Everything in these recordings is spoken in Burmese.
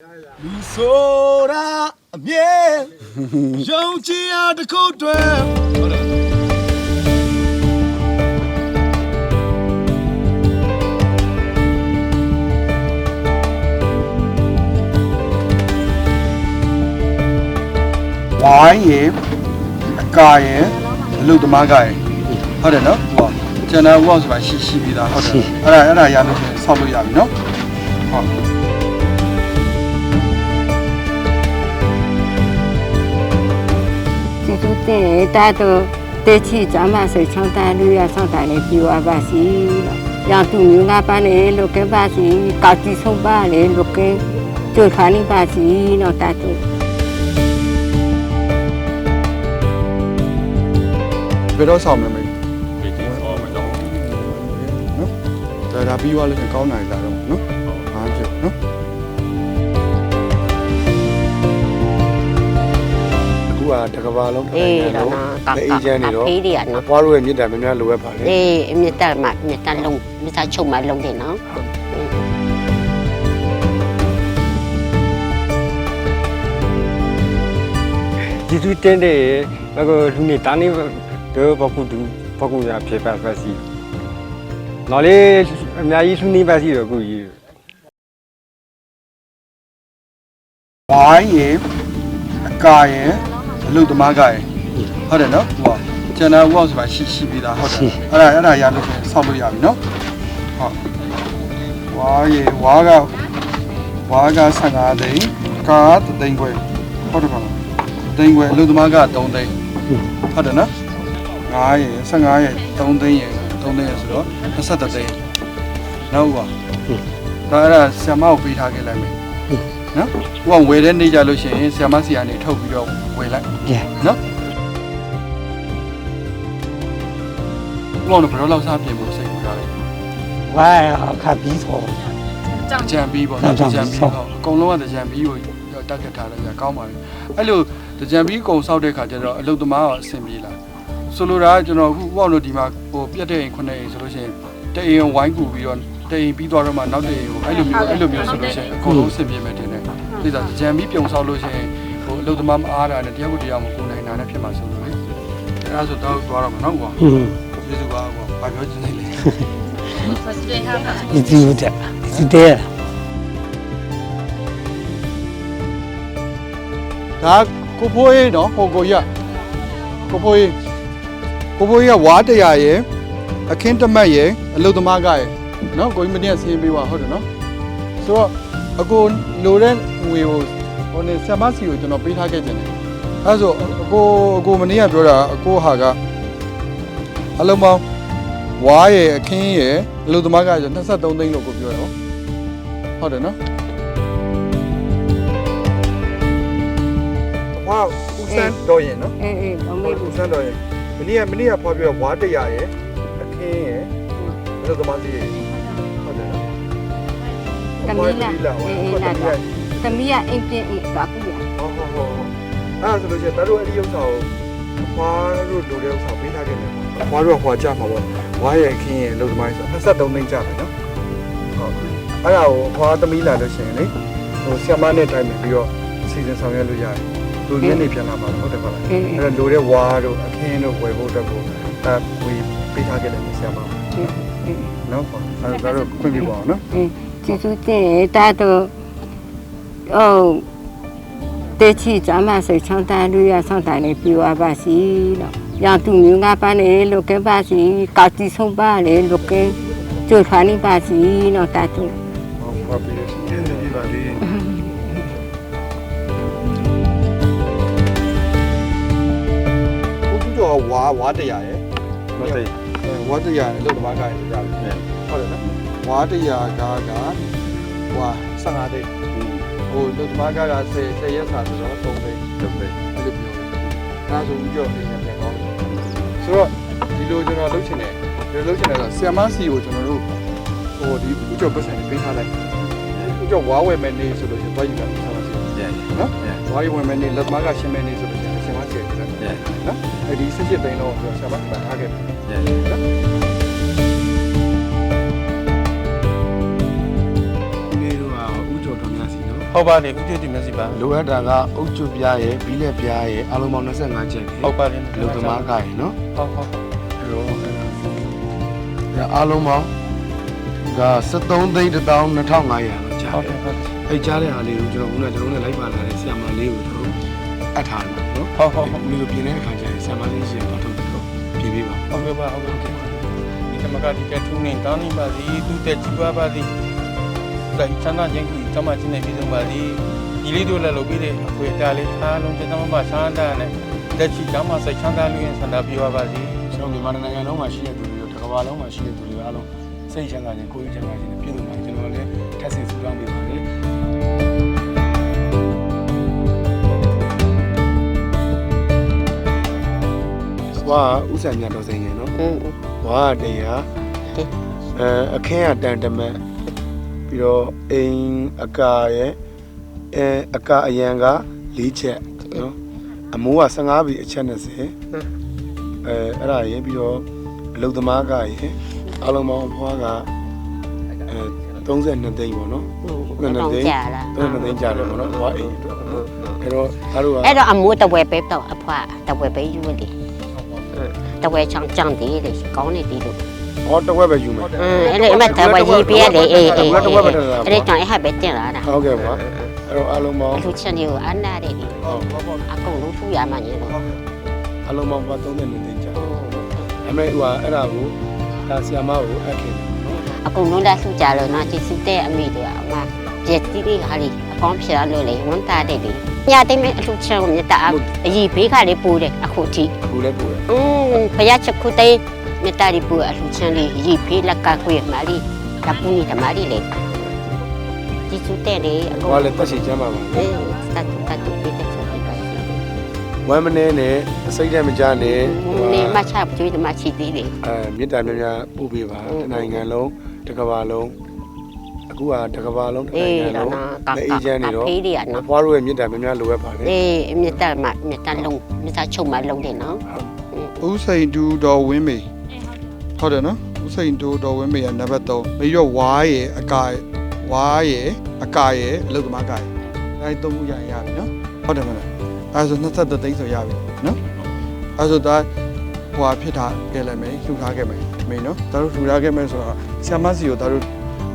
လူဆိုတာအမြဲယုံကြည်ရာတစ်ခုတည်းဟုတ်တယ်ဝိုင်းရယ်အကာရယ်အလုတ်သမားကရယ်ဟုတ်တယ်နော်ဟိုကျန်တဲ့ဝေါ့ဆိုတာရှိရှိပြီးသားဟုတ်တယ်အဲ့ဒါအဲ့ဒါရလို့ရှိရင်ဆောက်လို့ရပြီနော်ဟုတ် ကျေးဇူးတင်တာတော့တေချီကျမ်းပါစေချောင်းတန်လူရဆောင်တိုင်းလေးပြွားပါစီလို့ရောင်သူမျိုးငါပန်းလေးလုတ်ကဲပါစီကောက်ကြည့်ဆုံးပါလေလုတ်ကဲကျွတ်ခါနေပါစီတော့တာတော့ဘယ်တော့ဆောက်မလဲမေဒီဒီအော်မတော့နော်ဒါဒါပြီးသွားလို့ရှိရင်ကောင်းနိုင်လာတော့နော်ဟာကျနော် အခုကတကဘာလုံးအေးထိုင်နေတော့တော့နော်ကောက်အေးချမ်းနေတော့ဖေးတွေကနော်ဘွားတို့ရဲ့မြစ်တာများများလိုအပ်ပါလေအေးအမြတ်တက်မှမြတ်တက်လုံးမြတ်တက်ချုပ်မှလုံးတယ်နော်ဒီသူတင်းတဲ့ဘကောလူနေတာနေတော့ဘကုတူဘကုရဖြစ်ပါပါစီနော်လေအများကြီးလူနေပါစီတော့ကိုကြီးဝိုင်းရယ်အကာရယ် အလုတ်သမားကရယ်ဟုတ်တယ်နော်ဟိုကျန်တဲ့ဝေါ့ဆိုတာရှိရှိပြီးသားဟုတ်တယ်အဲ့ဒါအဲ့ဒါရလို့ရှိရင်ဆောက်လို့ရပြီနော်ဟုတ်ဝါရယ်ဝါကဝါက15သိန်းကား3သိန်းခွဲဟုတ်တယ်ပါလားသိန်းခွဲအလုတ်သမားက3သိန်းဟုတ်တယ်နော်9ရယ်15ရယ်3သိန်းရယ်3သိန်းရယ်ဆိုတော့23သိန်းနောက်ပါဒါအဲ့ဒါဆ iam ကိုပေးထားခဲ့လိုက်မယ် နော်။ဟိုကဝယ်တဲ့နေ့ကြလို့ရှိရင်ဆီယမဆီယာနေထုတ်ပြီးတော့ဝယ်လိုက်။နော်။ဘုံတော့ဘယ်တော့လောက်စားပြင်ဖို့စိတ်ကူထားလဲဝါခပ်ပြီးတော့။ကြံပြီးပေါ့နော်။ကြံပြီးဟုတ်အကုန်လုံးကကြံပြီးကိုတက်ခတ်ထားလိုက်ကြကောင်းပါပြီ။အဲ့လိုကြံပြီးကုံဆောက်တဲ့ခါကျတော့အလုတ်သမားကအဆင်ပြေလာ။ဆိုလိုတာကကျွန်တော်အခုဘုံတို့ဒီမှာဟိုပြတ်တဲ့အိမ်ခုနှစ်အိမ်ဆိုလို့ရှိရင်တအိမ်ဝိုင်းကူပြီးတော့တအိမ်ပြီးသွားတော့မှနောက်တအိမ်ကိုအဲ့လိုမျိုးအဲ့လိုမျိုးဆိုလို့ရှိရင်အကုန်လုံးအဆင်ပြေမယ်တင်တယ်။ ဒီတော့ကြံပြီးပြုံဆောက်လို့ရှိရင်ဟိုအလုတ်သမားမအားတာနဲ့တရားကိုတရားမကိုနိုင်တာနဲ့ဖြစ်မှာဆိုလို့လေ။အဲ့ဒါဆိုတော့သွားတော့မှာနော်ကွာဟင်း။ကျေးဇူးပါကွာ။ဘာပြောချင်လဲလေဒီဒီဦးတဲ့ဒီတဲ့။ဒါကိုဖိုးရေးနော်ဟိုကိုရ။ကိုဖိုးရေးကိုဖိုးရေးကဝါတရာရဲ့အခင်းတမတ်ရဲ့အလုတ်သမားကရဲ့နော်ကိုကြီးမင်းကဆင်းပေးပါဟုတ်တယ်နော်။ဆိုတော့ အကိုလိုတဲ့ငွေကိုဟိုနေဆမ်မစီကိုကျွန်တော်ပေးထားခဲ့ခြင်းတယ်။အဲဆိုအကိုအကိုမနေ့ကပြောတာအကိုဟာကအလုံးပေါင်းဝါရဲ့အခင်းရဲ့အလုတ်သမားကဆို23သိန်းလို့ကိုပြောတော့ဟုတ်တယ်နော်။ဝါဦးစန်းတော်ရင်နော်အေးအေးတော့မေမေဘူးဦးစန်းတော်ရင်မနေ့ကမနေ့ကဖော်ပြဝါတရရဲ့အခင်းရဲ့အလုတ်သမားစီရဲ့ဟုတ်တယ်နော် တမီးလားအေးအေးလာတော့သမီးကအိမ်ပြင်အိမ်သွားကူရဟုတ်ဟုတ်ဟုတ်အဲ့ဒါဆိုလို့ရှိရင်တတို့အဲ့ဒီဥစ္စာကိုဘွားတို့လိုတဲ့ဥစ္စာပေးထားခဲ့တယ်ပေါ့ဘွားတို့ကဟွာကြမှာပေါ့ဝါရဲ့အခင်းရဲ့အလုတ်သမားဆို23သိန်းကြတယ်နော်ဟုတ်အဲ့ဒါကိုဘွားသမီးလာလို့ရှိရင်လေဟိုဆီယမနဲ့တိုင်ပြီးတော့စီစဉ်ဆောင်ရွက်လို့ရတယ်လူညနေပြန်လာမှာဟုတ်တယ်ပါလားအေးအေးအဲ့တော့လိုတဲ့ဝါတို့အခင်းတို့ဝယ်ဖို့အတွက်ကိုအဲဝေပေးထားခဲ့တယ်ဆရာမအေးအေးနော်ပေါ့အဲ့ဒါတော့ခွင့်ပြုပါအောင်နော်အေး ကျေးဇူးတင်တာတော့အော်တေချီကျမ်းပါစေချောင်းတန်လူရဆောင်တိုင်းလေးပြွားပါစီလို့ရောင်သူမျိုးငါပန်းလေးလုတ်ကဲပါစီကောက်ကြည့်ဆုံးပါလေလုတ်ကဲကျွတ်ခါနေပါစီတော့တာတော့ဟုတ်ပါပြီကျေးဇူးပါလေးကိုကျတော့ဝါဝါတရရဲ့မသိဝါတရရဲ့လို့တမကရရတယ်ဟုတ်တယ်နော် ဝါတရကကဟွာ15တိတ်ဟိုလို့တမကက10 10ရက်စာဆိုတော့3တိတ်တော့ပဲအဲ့လိုပြောတယ်။ဒါဆိုဦးကျော်အိမ်နဲ့ပြန်ကောင်းတယ်။ဆိုတော့ဒီလိုကျွန်တော်လုပ်ချင်တယ်။ဒီလိုလုပ်ချင်တယ်ဆိုဆီယမစီကိုကျွန်တော်တို့ဟိုဒီဦးကျော်ပတ်စံပေးထားလိုက်။ဦးကျော်ဝါဝယ်မယ်နေဆိုလို့ရှိရင်သွားယူလိုက်ဆီယမစီရဲနော်ရဲ။ဝါယူဝယ်မယ်နေလက်သမားကရှင်းမယ်နေဆိုလို့ရှိရင်ဆီယမစီကိုလိုက်ရဲနော်။အဲ့ဒီ18သိန်းတော့ကျွန်တော်ဆီယမစီမှာထားခဲ့တယ်ရဲနော်။ ဒီလိုကဥကြတော်များစီနော်ဟုတ်ပါတယ်ဦးကျွတ်တင်မျက်စိပါလိုအပ်တာကအုတ်ကျွတ်ပြားရဲ့ဘီးလက်ပြားရဲ့အားလုံးပေါင်း25ချက်ဟုတ်ပါတယ်လူသမားကရင်နော်ဟုတ်ဟုတ်အဲ့တော့အဲ့ဒါအားလုံးပေါင်းက73သိန်း1500လောက်ကြာဟုတ်တယ်ဟုတ်အဲ့ကြားတဲ့ဟာလေးကိုကျွန်တော်ခုနကကျွန်တော်နဲ့လိုက်ပါလာတဲ့ဆရာမလေးကိုကျွန်တော်အပ်ထားတယ်နော်ဟုတ်ဟုတ်ဟုတ်ဒီလိုပြင်တဲ့အခါကျရင်ဆရာမလေးရှင်တော့ထုတ်ပြီးတော့ပြင်ပေးပါဟုတ်ကဲ့ပါဟုတ်ကဲ့ဒီကမကဒီကထူးနေတောင်းနေပါစီသူတက်ကြည့်ပါပါစီ လိုက်ချမ်းသာခြင်းကြီးတမချင်းနေပြည်စုံပါစီဒီလေးတို့လည်းလုပ်ပြီးတဲ့အခွေတားလေးအားလုံးကျတမမဆန္ဒနဲ့လက်ချီတောင်းမစိတ်ချမ်းသာလို့ရင်ဆန္ဒပြပါပါစီကျွန်တော်မြန်မာနိုင်ငံလုံးမှာရှိတဲ့သူတွေရောတစ်ကမ္ဘာလုံးမှာရှိတဲ့သူတွေအားလုံးစိတ်ချမ်းသာခြင်းကိုယ်ကြီးချမ်းသာခြင်းနဲ့ပြည်သူမှာကျွန်တော်လည်းထပ်ဆင့်ဆူတောင်းပေးပါတယ်ဝါဥစ္စာမြတ်တော်စိန်ရယ်နော်อืมဝါတရားဟုတ်အဲအခင်းကတန်တမတ် ပြီးတော့အိမ်အကာရဲ့အဲအကာအရန်က၄ချက်နော်အမိုးက15ပြီအချက်20အဲအဲ့ဒါရင်ပြီးတော့အလုသမားကရင်အလုံးပေါင်းအဖွားကအဲ32သိန်းပေါ့နော်တော့ကြာလာ32သိန်းကြာတယ်ပေါ့နော်ဝါအိမ်အတွက်အဲ့တော့အားလုံးကအဲ့တော့အမိုးတဝဲပဲတော့အဖွားတဝဲပဲယူတယ်တဝဲချောင်းကြံတယ်လေကောင်းနေပြီလို့ ဟောတစ်ဝက်ပဲယူမယ် อืมအဲ့လေအမတဝဲရေးပြရလေအေးအေး တစ်ဝက်ပဲတက်လာ အဲ့လေကြောင့်အဲ့ဟာပဲတင်လာတာ ဟုတ်ကဲ့ပါအဲ့တော့အားလုံးပေါင်း လူချင်းတွေကိုအနာတယ်ဒီ ဟုတ် အကုန်လုံးထူရမှညင်တော့ အားလုံးပေါင်း32သိန်းကြာအမေဟိုအဲ့ဒါကိုဒါဆီယာမကိုအပ်ခင်နော် အကုန်လုံးလက်ဆူကြလို့နော်ကျေစုတဲ့အမိတွေအမပြက်တီးလေးဟာလေအကောင်းဖြစ်လာလို့လေဝန်တာတဲ့ဒီညတိမဲ့အလူချောင်းမြတ်တာအကြီးဘေးခါလေးပူတယ်အခုထိ အခုလည်းပို့တယ် อืมဘရချက်ခုတဲ့ မြတ်တာဒီပူအလူချမ်းလေးရီဖေးလက်ကကွေးမာလီကပူနီတမာလီလေကျေစုတဲ့လေအ။ကုန်ဟောလည်းတက်ရှိချမ်းပါပါအေးစတ်တူတတ်တူပြတဲ့ချက်ပဲ။ဝမ်းမနေနဲ့အစိတ်တက်မကြနဲ့နေမချပ်ကျွေးတမချီသေးလေအဲမေတ္တာများများပို့ပေးပါတနိုင်ငံလုံးတစ်ကမ္ဘာလုံးအခုကတစ်ကမ္ဘာလုံးတစ်အေးနိုင်ငံတော့လုံးနော်ကလက်အေးချမ်းနေတော့ဖေးတွေရအနော်ဖွားတို့ရဲ့မေတ္တာများများလိုအပ်ပါတယ်အေးမြတ်တာမမြတ်တာလုံးမြတ်တာချုပ်မလုံးတယ်နော်ဦးစိန်တူတော်ဝင်းမေ ဟုတ်တယ်နော်ဦးစိန်တူတော်ဝင်းမေကနံပါတ်3ပြီးတော့ဝါရဲ့အကာဝါရဲ့အကာရဲ့အလုသမားကရဲ့အဲသုံးခုရရင်ရပြီနော်ဟုတ်တယ်မလားအဲဆို23သိန်းဆိုရပြီနော်အဲဆိုဒါဟိုဟာဖြစ်တာခဲ့လိုက်မယ်လှူထားခဲ့မယ်မင်းနော်ဒါတို့လှူထားခဲ့မယ်ဆိုတော့ဆီယမစီကိုဒါတို့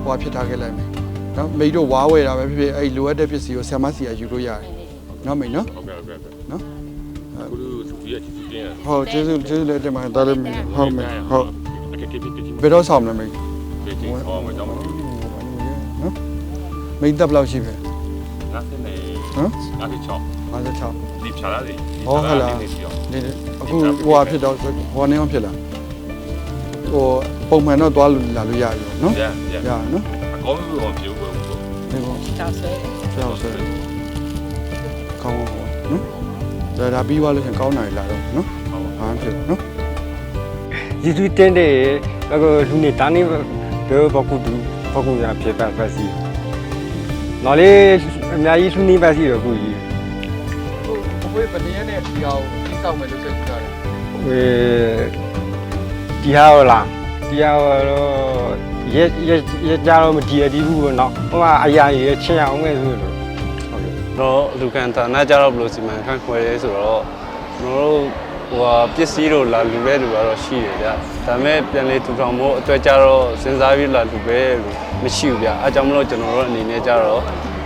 ဟိုဟာဖြစ်ထားခဲ့လိုက်မယ်နော်မိတို့ဝါဝဲတာပဲဖြစ်ဖြစ်အဲ့လိုအပ်တဲ့ပစ္စည်းကိုဆီယမစီကယူလို့ရတယ်နော်မိနော်ဟုတ်ကဲ့ဟုတ်ကဲ့ဟုတ်ကဲ့နော်အခုလူသူရဲ့ချစ်တင်ရဟုတ်ကျေးဇူးကျေးဇူးလည်းတင်ပါတယ်ဒါလည်းဟုတ်မယ်ဟုတ် တကယ်တကယ်တကယ်ဘယ်တော့ဆောင်လဲမိတ်တကယ်ဟောမတော့နော်မိတ်တပ်ဘယ်လောက်ရှိပဲငါစနေဟမ်ငါတိချောင်း56ဒီဖြာလာတယ်ဟောဟလာဒီအခုဟိုဟာဖြစ်တော့ဟောနေအောင်ဖြစ်လာဟိုပုံမှန်တော့သွားလို့လာလို့ရပြီနော်ရရရနော်အကောင်းဆုံးပြောပြောဒီပေါ့တောက်ဆွဲကြောက်ဆွဲကောင်းပါနော်ဒါဒါပြီးသွားလို့ရှင်ကောင်းတာလာတော့နော်ဟာဖြစ်နော် ဒီသူတင်းတဲ့ဘကလူနေတာနေတော့ဘကုတူဘကုရဖြစ်ပါပါစီနော်လေအများကြီးလူနေပါစီတော့ကိုကြီးဘဝဘယ်နည်းနဲ့ဒီအောင်ပြီးဆောင်မယ်လို့စိတ်ကူးတာလဲဝေဒီဟာလားဒီဟာတော့ရဲရဲရဲကြတော့မဒီအဒီဘူးပေါ့နော်ဟိုကအရာရချင်းအောင်မဲ့ဆိုလို့ဟုတ်ကဲ့တော့လူကန်တာနာကြတော့ဘယ်လိုစီမံခန့်ခွဲလဲဆိုတော့ကျွန်တော်တို့ ဟိုဟာပစ္စည်းတို့လာလူပဲလူကတော့ရှိတယ်ဗျဒါပေမဲ့ပြန်လေထူထောင်ဖို့အတွက်ကြတော့စဉ်းစားပြီးလာလူပဲလို့မရှိဘူးဗျအဲကြောင့်မလို့ကျွန်တော်တို့အနေနဲ့ကြတော့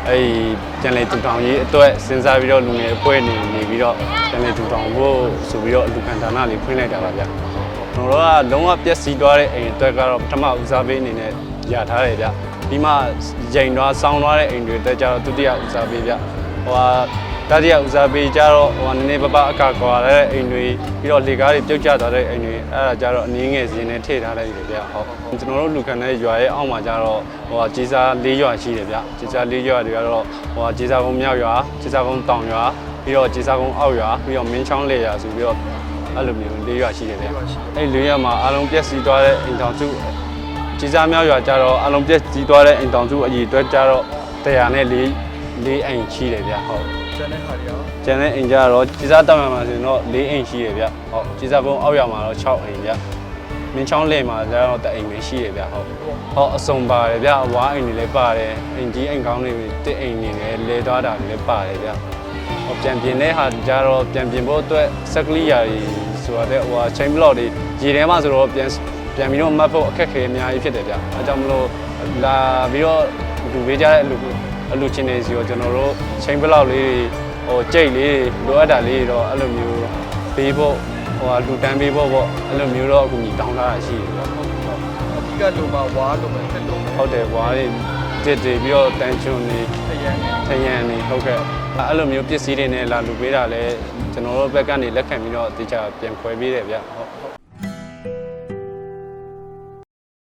အဲ့ဒီပြန်လေထူထောင်ရေးအတွက်စဉ်းစားပြီးတော့လူငယ်အဖွဲ့နေနေပြီးတော့ပြန်လေထူထောင်ဖို့ဆိုပြီးတော့လူကန်တာနာလေးဖွင့်လိုက်တာပါဗျကျွန်တော်တို့ကလုံးဝပျက်စီးသွားတဲ့အိမ်အတွက်ကတော့ပထမဦးစားပေးအနေနဲ့ရထားတယ်ဗျပြီးမှချိန်သွားဆောင်းသွားတဲ့အိမ်တွေအတွက်ကြတော့ဒုတိယဦးစားပေးဗျဟိုဟာ တတိယဦးစားပေးကြတော့ဟိုနည်းနည်းပပအကကွာတဲ့အိမ်တွေပြီးတော့လေကားတွေပြုတ်ကျသွားတဲ့အိမ်တွေအဲ့ဒါကြတော့အနည်းငယ်စီနဲ့ထည့်ထားလိုက်တယ်ဗျဟုတ်ကျွန်တော်တို့လူခံတဲ့ရွာရဲ့အောက်မှာကြတော့ဟိုဟာကြီးစား၄ရွာရှိတယ်ဗျကြီးစား၄ရွာတွေကတော့ဟိုဟာကြီးစားကုန်းမြောက်ရွာကြီးစားကုန်းတောင်ရွာပြီးတော့ကြီးစားကုန်းအောက်ရွာပြီးတော့မင်းချောင်းလေရွာဆိုပြီးတော့အဲ့လိုမျိုး၄ရွာရှိတယ်ဗျအဲ့၄ရွာမှာအားလုံးပြည့်စည်သွားတဲ့အိမ်တောင်စုကြီးစားမြောက်ရွာကြတော့အားလုံးပြည့်စည်သွားတဲ့အိမ်တောင်စုအကြီးအတွက်ကြတော့တရားနဲ့၄၄အိမ်ရှိတယ်ဗျဟုတ် ကျန်တဲ့ခါတွေရောကျန်တဲ့အိမ်ကြတော့ကြီးစားတောင်ရမှာဆိုရင်တော့၄အိမ်ရှိရဗျဟုတ်ကြီးစားကုန်းအောက်ရမှာတော့6အိမ်ဗျမင်းချောင်းလင်မှာကျတော့တအိမ်ပဲရှိရဗျဟုတ်ဟောအစုံပါတယ်ဗျအဝါအိမ်တွေလည်းပါတယ်အိမ်ကြီးအိမ်ကောင်းတွေတစ်အိမ်တွေလည်းလဲသွားတာတွေလည်းပါတယ်ဗျဟောပြန်ပြင်တဲ့ဟာကျတော့ပြန်ပြင်ဖို့အတွက်စက်ကလီယာတွေဆိုတော့ဟိုချိန်ဘလော့တွေရေထဲမှာဆိုတော့ပြန်ပြန်ပြီးတော့မှတ်ဖို့အခက်ခဲအများကြီးဖြစ်တယ်ဗျအဲကြောင့်မလို့လာပြီးတော့လူပေးကြတဲ့အလူ အလူချင်းတွေစီရောကျွန်တော်တို့ချိန်ဘလော့လေးတွေဟိုကြိတ်လေးတွေလိုအပ်တာလေးတွေတော့အဲ့လိုမျိုးပေးဖို့ဟိုလူတန်းပေးဖို့ပေါ့အဲ့လိုမျိုးတော့အခုညီတောင်းထားတာရှိတယ်ဗျအဓိကလိုမှာဝါလိုမယ်တက်လိုမယ်ဟုတ်တယ်ဘွားတွေတစ်တည်ပြီးတော့တန်ချွန်နေအရန်နဲ့ထရန်နေဟုတ်ကဲ့အဲ့လိုမျိုးပစ္စည်းတွေနဲ့လာလူပေးတာလဲကျွန်တော်တို့ဘက်ကနေလက်ခံပြီးတော့တေချာပြန်ခွဲပေးတယ်ဗျဟုတ်